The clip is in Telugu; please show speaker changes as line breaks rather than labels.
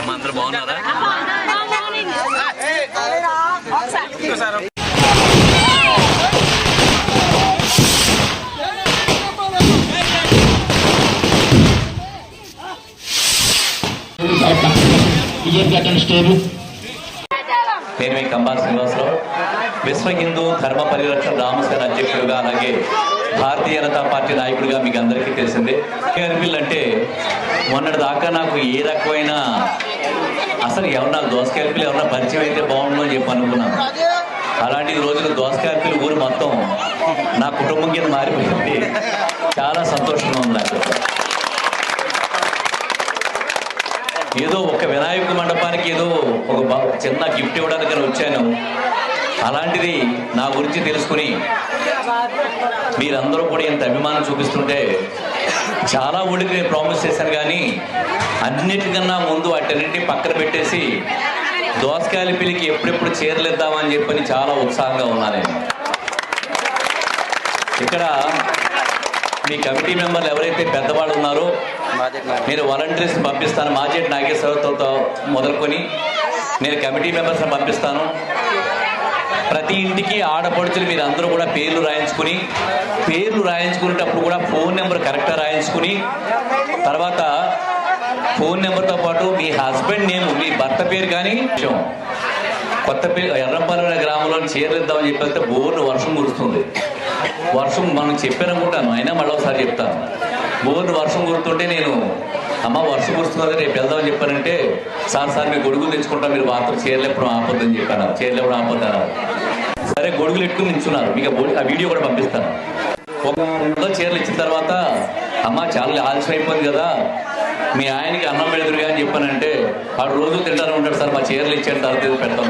మా అందరూ బాగున్నారా నేను మీ కంబా శ్రీనివాసరావు. విశ్వ హిందూ ధర్మ పరిరక్షణ రామసేన అధ్యక్షుడుగా అలాగే భారతీయ జనతా పార్టీ నాయకుడిగా మీకు అందరికీ తెలిసిందే. అనిపిల్ అంటే మొన్నటి దాకా నాకు ఏ రకమైన అసలు ఎవరన్నా దోసకాయ పిల్లలు ఎవరన్నా పరిచయం అయితే బాగుండు అని చెప్పి అనుకున్నాను. అలాంటి రోజులు దోసకాయ ఊరు మొత్తం నా కుటుంబం కింద మారిపోయింది. చాలా సంతోషంగా ఉంది నాకు. ఏదో ఒక వినాయక మండపానికి ఏదో ఒక చిన్న గిఫ్ట్ ఇవ్వడానికి నేను వచ్చాను. అలాంటిది నా గురించి తెలుసుకుని మీరందరూ కూడా ఇంత అభిమానం చూపిస్తుంటే చాలా ఊళ్ళకి నేను ప్రామిస్ చేశాను కానీ అన్నిటికన్నా ముందు వాటన్నిటిని పక్కన పెట్టేసి దోసకాయల పిల్లికి ఎప్పుడెప్పుడు చీరలిద్దామని చెప్పని చాలా ఉత్సాహంగా ఉన్నాను నేను. ఇక్కడ మీ కమిటీ మెంబర్లు ఎవరైతే పెద్దవాళ్ళు ఉన్నారో నేను వాలంటీర్స్ పంపిస్తాను. మాజెట్ నాగేశ్వరరావుతో మొదలుకొని నేను కమిటీ మెంబర్స్ని పంపిస్తాను. ప్రతి ఇంటికి ఆడపడుచులు మీరు అందరూ కూడా పేర్లు రాయించుకుని పేర్లు రాయించుకునేటప్పుడు కూడా ఫోన్ నెంబర్ కరెక్ట్గా రాయించుకుని తర్వాత ఫోన్ నెంబర్తో పాటు మీ హస్బెండ్ నేమ్ మీ భర్త పేరు కానీ విషయం కొత్త పేరు ఎర్రంపల్లి గ్రామంలో చీరలిద్దామని చెప్పేస్తే బోర్డు వర్షం కురుస్తుంది. వర్షం మనం చెప్పారనుకుంటాను అయినా మళ్ళీ ఒకసారి చెప్తాను. బోర్డు వర్షం కురుతుంటే నేను అమ్మ వర్షం కురుస్తుంది రేపు వెళ్దామని చెప్పానంటే సార్ సార్ మీ గొడుగులు తెచ్చుకుంటాం మీరు మాత్రం చీరలు ఎప్పుడు ఆపొద్దని చెప్పాను చీరలు ఎప్పుడు ఆపొద్దాను సరే గొడుగులు ఎట్టుకుని నించున్నారు. మీకు ఆ ఆ వీడియో కూడా పంపిస్తాను. ఒక చీరలు ఇచ్చిన తర్వాత అమ్మ చాలా ఆలస్యం అయిపోయింది కదా. మీ ఆయనకి అన్నం పెడుతురుగా అని చెప్పానంటే ఆడు రోజు తింటానే ఉంటాడు సార్ మా చీరలు ఇచ్చాడు తర్వాత పెడతాం.